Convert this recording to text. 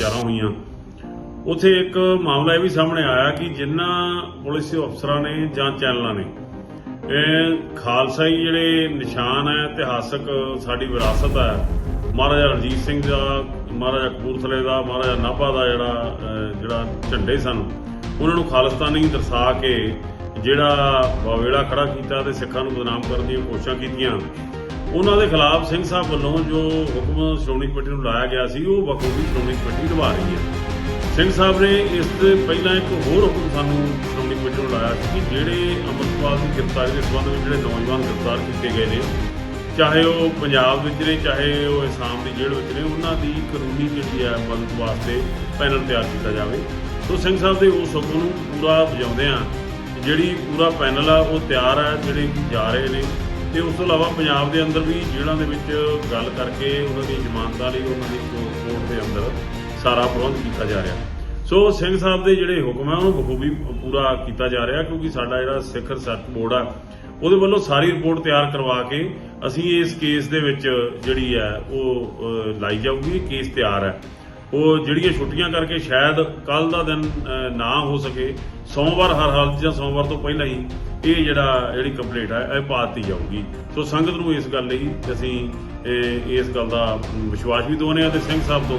ਵਿਚਾਰਾਂ ਹੋਈਆਂ। ਉਥੇ ਇੱਕ ਮਾਮਲਾ ਇਹ ਵੀ ਸਾਹਮਣੇ ਆਇਆ ਕਿ ਜਿਨ੍ਹਾਂ ਪੁਲਿਸ ਅਫਸਰਾਂ ਨੇ ਜਾਂ ਚੈਨਲਾਂ ਨੇ, ਇਹ ਖਾਲਸਾਈ ਜਿਹੜੇ ਨਿਸ਼ਾਨ ਹੈ, ਇਤਿਹਾਸਕ ਸਾਡੀ ਵਿਰਾਸਤ ਹੈ, ਮਹਾਰਾਜਾ ਰਣਜੀਤ ਸਿੰਘ ਦਾ, ਮਹਾਰਾਜਾ ਕਪੂਰਥਲੇ ਦਾ, ਮਹਾਰਾਜਾ ਨਾਭਾ ਦਾ ਜਿਹੜਾ ਜਿਹੜਾ ਝੰਡੇ ਸਨ, ਉਹਨਾਂ ਨੂੰ ਖਾਲਿਸਤਾਨੀ ਦਰਸਾ ਕੇ ਜਿਹੜਾ ਵਾਵੇੜਾ ਖੜਾ ਕੀਤਾ ਤੇ ਸਿੱਖਾਂ ਨੂੰ ਬਦਨਾਮ ਕਰਨ ਦੀਆਂ ਕੋਸ਼ਿਸ਼ਾਂ ਕੀਤੀਆਂ। ਉਹਨਾਂ ਦੇ ਖਿਲਾਫ ਸਿੰਘ ਸਾਹਿਬ ਵੱਲੋਂ ਜੋ ਹੁਕਮ ਸ਼੍ਰੋਮਣੀ ਕਮੇਟੀ ਨੂੰ ਲਾਇਆ ਗਿਆ ਸੀ, ਉਹ ਬਖੂਬੀ ਸ਼੍ਰੋਮਣੀ ਕਮੇਟੀ ਨਿਭਾ ਰਹੀ ਹੈ। ਸਿੰਘ ਸਾਹਿਬ ਨੇ ਇਸ ਤੋਂ ਪਹਿਲਾਂ ਇੱਕ ਹੋਰ ਹੁਕਮ ਸਾਨੂੰ ਸ਼੍ਰੋਮਣੀ ਕਮੇਟੀ ਨੂੰ ਲਾਇਆ ਸੀ ਕਿ ਜਿਹੜੇ ਅੰਮ੍ਰਿਤਪਾਲ ਦੀ ਗ੍ਰਿਫਤਾਰੀ ਦੇ ਸੰਬੰਧ ਵਿੱਚ ਜਿਹੜੇ ਨੌਜਵਾਨ ਗ੍ਰਿਫਤਾਰ ਕੀਤੇ ਗਏ ਨੇ, ਚਾਹੇ ਉਹ ਪੰਜਾਬ ਵਿੱਚ ਨੇ, ਚਾਹੇ ਉਹ ਅਸਾਮ ਦੀ ਜੇਲ੍ਹ ਵਿੱਚ ਨੇ, ਉਹਨਾਂ ਦੀ ਕਾਨੂੰਨੀ ਜਿਹੜੀ ਹੈ ਮਦਦ ਵਾਸਤੇ ਪੈਨਲ ਤਿਆਰ ਕੀਤਾ ਜਾਵੇ। ਸੋ ਸਿੰਘ ਸਾਹਿਬ ਦੇ ਉਸ ਹੁਕਮ ਨੂੰ ਪੂਰਾ ਵਜਾਉਂਦੇ ਆ ਜਿਹੜੀ ਪੂਰਾ ਪੈਨਲ ਆ, ਉਹ ਤਿਆਰ ਹੈ ਜਿਹੜੇ ਕਿ ਜਾ ਰਹੇ ਨੇ ਤੇ ਉਸ ਤੋਂ ਇਲਾਵਾ ਪੰਜਾਬ ਦੇ ਅੰਦਰ ਵੀ ਜੇਲ੍ਹਾਂ ਦੇ ਵਿੱਚ ਗੱਲ ਕਰਕੇ ਉਹਨਾਂ ਦੀ ਜ਼ਮਾਨਤਾਂ ਲਈ ਉਹਨਾਂ ਦੀ ਕੋਰਟ ਦੇ ਅੰਦਰ ਸਾਰਾ ਪ੍ਰਬੰਧ ਕੀਤਾ ਜਾ ਰਿਹਾ। ਸੋ ਸਿੰਘ ਸਾਹਿਬ ਦੇ ਜਿਹੜੇ ਹੁਕਮ ਹੈ ਉਹਨੂੰ ਬਖੂਬੀ ਪੂਰਾ ਕੀਤਾ ਜਾ ਰਿਹਾ ਕਿਉਂਕਿ ਸਾਡਾ ਜਿਹੜਾ ਸਿੱਖ ਰਿਸਰਚ ਬੋਰਡ ਆ, ਉਹਦੇ ਵੱਲੋਂ ਸਾਰੀ ਰਿਪੋਰਟ ਤਿਆਰ ਕਰਵਾ ਕੇ ਅਸੀਂ ਇਸ ਕੇਸ ਦੇ ਵਿੱਚ ਜਿਹੜੀ ਹੈ ਉਹ ਲਾਈ ਜਾਊਗੀ ਕੇਸ ਤਿਆਰ ਹੈ ਉਹ ਜਿਹੜੀਆਂ ਛੁੱਟੀਆਂ ਕਰਕੇ ਸ਼ਾਇਦ ਕੱਲ ਦਾ ਦਿਨ ਨਾ ਹੋ ਸਕੇ, ਸੋਮਵਾਰ ਹਰ ਹਾਲਤ ਜਾਂ ਸੋਮਵਾਰ ਤੋਂ ਪਹਿਲਾਂ ਹੀ ਇਹ ਜਿਹੜਾ, ਜਿਹੜੀ ਕੰਪਲੀਟ ਹੈ ਇਹ ਪਾ ਦਿੱਤੀ ਜਾਊਗੀ। ਸੋ ਸੰਗਤ ਨੂੰ ਇਸ ਗੱਲ ਲਈ ਅਸੀਂ ਇਸ ਗੱਲ ਦਾ ਵਿਸ਼ਵਾਸ ਵੀ ਦਵਾਉਂਦੇ ਹਾਂ ਤੇ ਸਿੰਘ ਸਾਹਿਬ ਤੋਂ